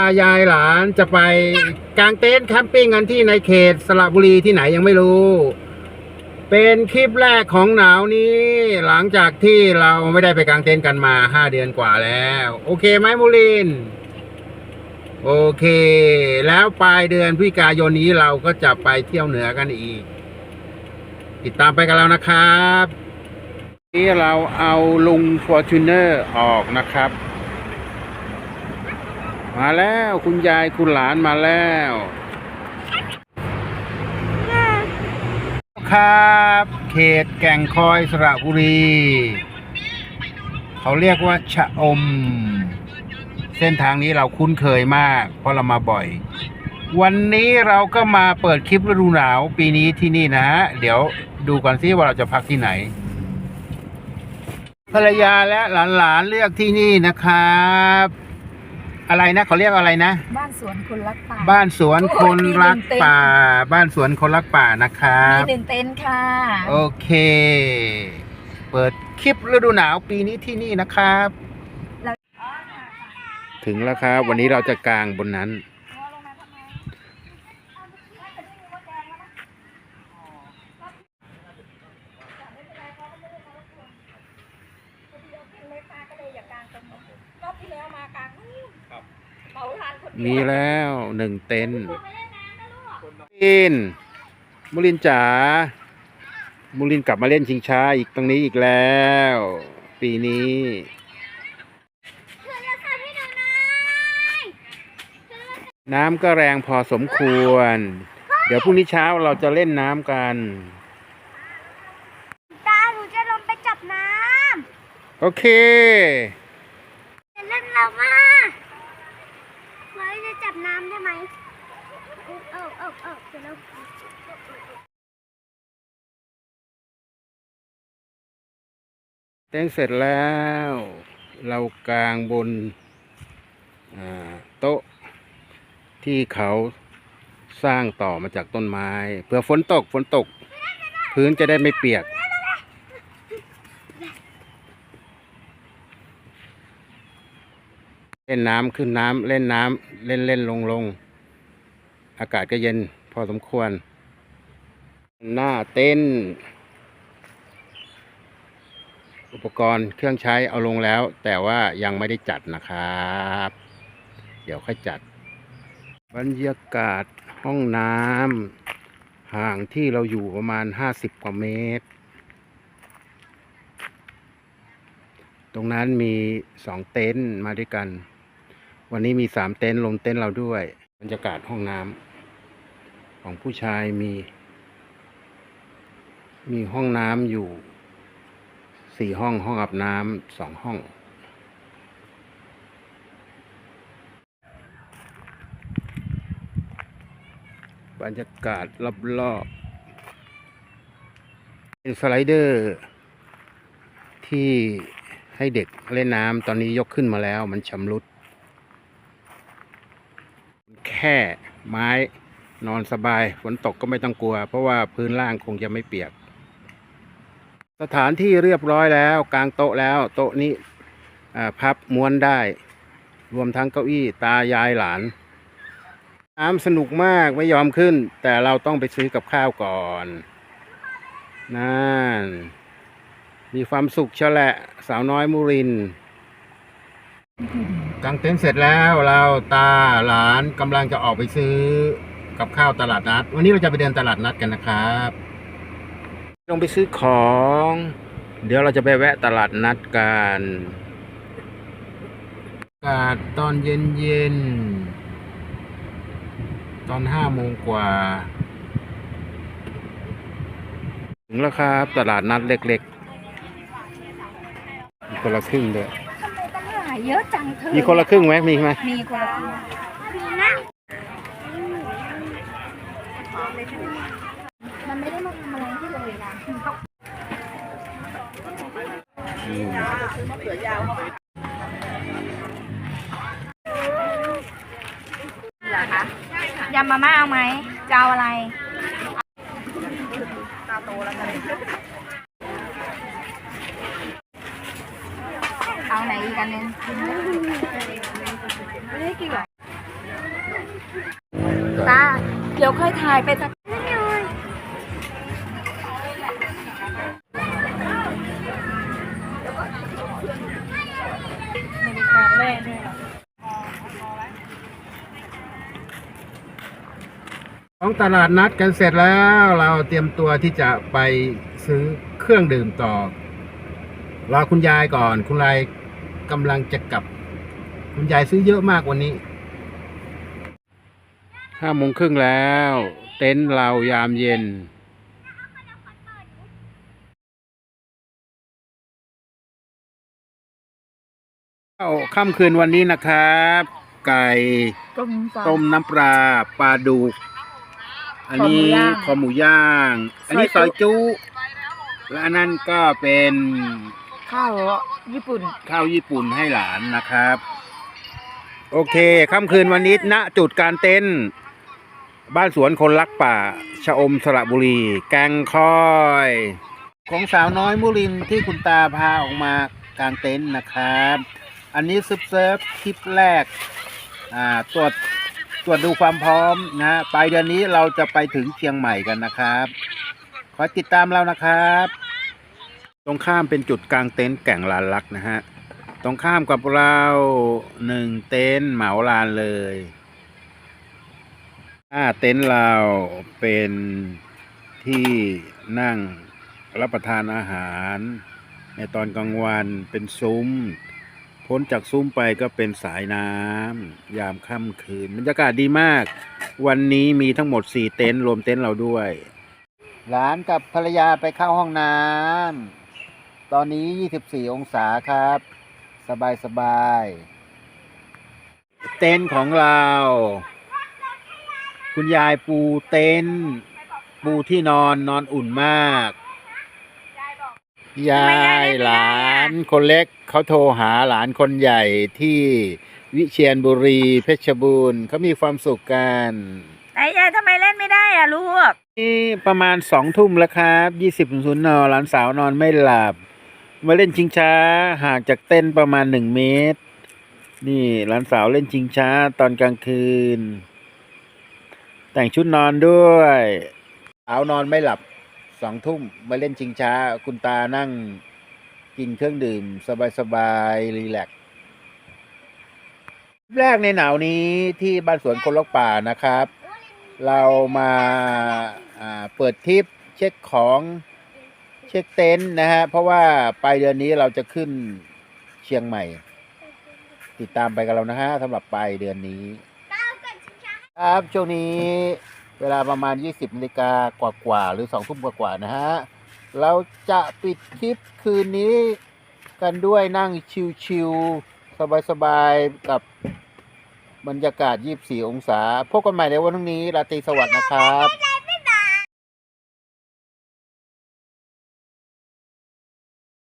ายายหลานจะไปกางเต็นท์แคมปิ้งกันที่ในเขตสระบุรีที่ไหนยังไม่รู้ เป็นคลิปแรกของหนาวนี้ หลังจากที่เราไม่ได้ไปกางเต็นท์กันมาห้าเดือนกว่าแล้ว โอเคไหมมูลิน โอเค แล้วปลายเดือนพฤศจิกายนนี้เราก็จะไปเที่ยวเหนือกันอีก ติดตามไปกันแล้วนะครับ นี่เราเอาลุงฟอร์จูเนอร์ออกนะครับ มาแล้วคุณยายคุณหลานมาแล้ว ครับ เขตแก่งคอยสระบุรี เขาเรียกว่าชะอม เส้นทางนี้เราคุ้นเคยมาก เพราะเรามาบ่อย วันนี้เราก็มาเปิดคลิปฤดูหนาวปีนี้ที่นี่นะฮะ เดี๋ยวดูก่อนซิว่าเราจะพักที่ไหนภรรยาและหลานๆเลือกที่นี่นะครับ อะไรนะเขาเรียกอะไรนะ บ้านสวนคนรักป่า บ้านสวนคนรักป่า บ้านสวนคนรักป่านะครัมีบหนึ่งเต็นท์ค่ะ โอเค เปิดคลิปฤดูหนาวปีนี้ที่นี่นะครับ ถึงแล้วครับ วันนี้เราจะกางบนนั้นรอบที่แล้วมากลางนู่นเห มาลานคนเดียวมีแล้วหนึ่งเต็นท์ลินมุลินจ๋ามุลินกลับมาเล่นชิงช้าอีกตรงนี้อีกแล้ว ปีนี้น้ำก็แรงพอสมควร เดี๋ยวพรุ่งนี้เช้าเราจะเล่นน้ำกัน ตาหนูจะลงไปจับน้โอเคำจะเล่นเรามาไว้จะจับ น้ำได้ไหมเออเออเออเออเดี๋ยวเราเต้นเสร็จแล้ว เรากางบนโต๊ะที่เขาสร้างต่อมาจากต้นไม้ เพื่อฝนตกฝนตก พื้นจะได้ไม่เปียก เล่นน้ำขึ้นน้ำเล่นน้ำเล่นเล่นลงลง อากาศก็เย็นพอสมควร หน้าเต้น อุปกรณ์เครื่องใช้เอาลงแล้ว แต่ว่ายังไม่ได้จัดนะครับ เดี๋ยวค่อยจัด บรรยากาศห้องน้ำห่างที่เราอยู่ประมาณห้าสิบกว่าเมตร ตรงนั้นมีสองเต็นท์มาด้วยกัน วันนี้มีสามเต็นท์รวมเต็นท์เราด้วย บรรยากาศห้องน้ำของผู้ชายมี มีห้องน้ำอยู่สี่ห้องห้องอาบน้ำสองห้อง บรรยากาศรอบๆเป็นสไลเดอร์ ที่ให้เด็กเล่นน้ำตอนนี้ยกขึ้นมาแล้วมันชำรุด ค่ไม้นอนสบาย ฝนตกก็ไม่ต้องกลัว เพราะว่าพื้นล่างคงจะไม่เปียก สถานที่เรียบร้อยแล้ว กลางโต๊ะแล้ว โต๊ะนี้พับม้วนได้ รวมทั้งเก้าอี้ตายายหลาน น้ำสนุกมากไม่ยอมขึ้น แต่เราต้องไปซื้อกับข้าวก่อนนั่นมีความสุขเชยวแหละสาวน้อยมุริน กางเต็นท์เสร็จแล้วเราตาหลานกำลังจะออกไปซื้อกับข้าวตลาดนัด วันนี้เราจะไปเดินตลาดนัดกันนะครับ ลงไปซื้อของ เดี๋ยวเราจะไปแวะตลาดนัดกันอากาศตอนเย็นเย็นๆตอนห้าโมงกว่า ถึงแล้วครับ ตลาดนัดเล็กๆมีคนละครึ่งด้วยทำไมตลาดเยอะจังเธอมีคนละครึ่งไหมมีไหมมีคนละครึ่งมีนะมันไม่ได้มาทำอะไรที่เลยนะอืมเหรอคะยำมาม่าเอาไหมจะเอาอะไรตาโตแล้วกัน เอาไหนอีกอันหนึงไม่ได้กินหรอดี๋ยวค่อยถ่ายไปสักไม่นอนมีการแร่ด้วยเหรอของตลาดนัดกันเสร็จแล้วเราเตรียมตัวที่จะไปซื้อเครื่องดื่มต่อรอคุณยายก่อนคุณยาย กำลังจะกลับ คุณยายซื้อเยอะมากวันนี้ห้าโมงครึ่งแล้ว เต็นท์เรายามเย็น เข้าค่ำคืนวันนี้นะครับ ไก่ต้มปลา ต้มน้ำปลาปลาดุก อันนี้คคออหหมูมูย่าย่าง อันนี้ซซออยยจุจุ และอันนั้นก็เป็น ข้าวญี่ปุ่น ข้าวญี่ปุ่นให้หลานนะครับ โอเคค่ำคืนวันนี้ณจุดการเต้น บ้านสวนคนรักป่า ชะอมสระบุรี แกงคอย ของสาวน้อยมุรินที่คุณตาพาออกมากางเต็นท์นะครับ อันนี้ซึบเซิร์ฟคลิปแรกอ่าตรวจตรวจดูความพร้อมนะฮะปลายเดือนนี้เราจะไปถึงเชียงใหม่กันนะครับ ขอติดตามเรานะครับ ตรงข้ามเป็นจุดกลางเต็นท์แก่งลานลักนะฮะ ตรงข้ามกับเราหนึ่งเต็นท์เหมาลานเลยอ่าเต็นท์เราเป็นที่นั่งรับประทานอาหาร ในตอนกลางวันเป็นซุ้ม พ้นจากซุ้มไปก็เป็นสายน้ำยามค่ำคืนบรรยากาศดีมาก วันนี้มีทั้งหมด4เต็นท์รวมเต็นท์เราด้วย หลานกับภรรยาไปเข้าห้องน้ำ ตอนนี้ 24 องศาครับ สบายสบายๆเต็นท์ของเรา คุณยายปูเต็นท์ปูที่นอนนอนอุ่นมาก ยายหลานคนเล็กเขาโทรหาหลานคนใหญ่ที่วิเชียรบุรีเพชรบูรณ์เขามีความสุขกันไหนยายทำไมเล่นไม่ได้อะลูก นี่ประมาณสองทุ่มแล้วครับยี่สิบศูนย์นหลานสาวนอนไม่หลับ มาเล่นชิงช้าห่างจากเต้นประมาณหนึ่งเมตร นี่หลานสาวเล่นชิงช้าตอนกลางคืน แต่งชุดนอนด้วยสาวนอนไม่หลับสองทุ่มมาเล่นชิงช้า คุณตานั่งกินเครื่องดื่ม สบายๆรีแลกแรกในหนาวนี้ที่บ้านสวนคนลกป่านะครับ เรามาอ่าเปิดทริปเช็คของ เช็คเต็นท์นะฮะ เพราะว่าปลายเดือนนี้เราจะขึ้นเชียงใหม่ ติดตามไปกันเรานะฮะสำหรับปลายเดือนนี้ ครับช่วงนี้เวลาประมาณ 20นาฬิกากว่าๆหรือ2ทุ่มกว่าๆนะฮะ เราจะปิดคลิปคืนนี้กันด้วยนั่งชิวๆสบายๆกับบรรยากาศ 24 องศา พบกันใหม่ในวันพรุ่งนี้ ราตรีสวัสดิ์นะครับ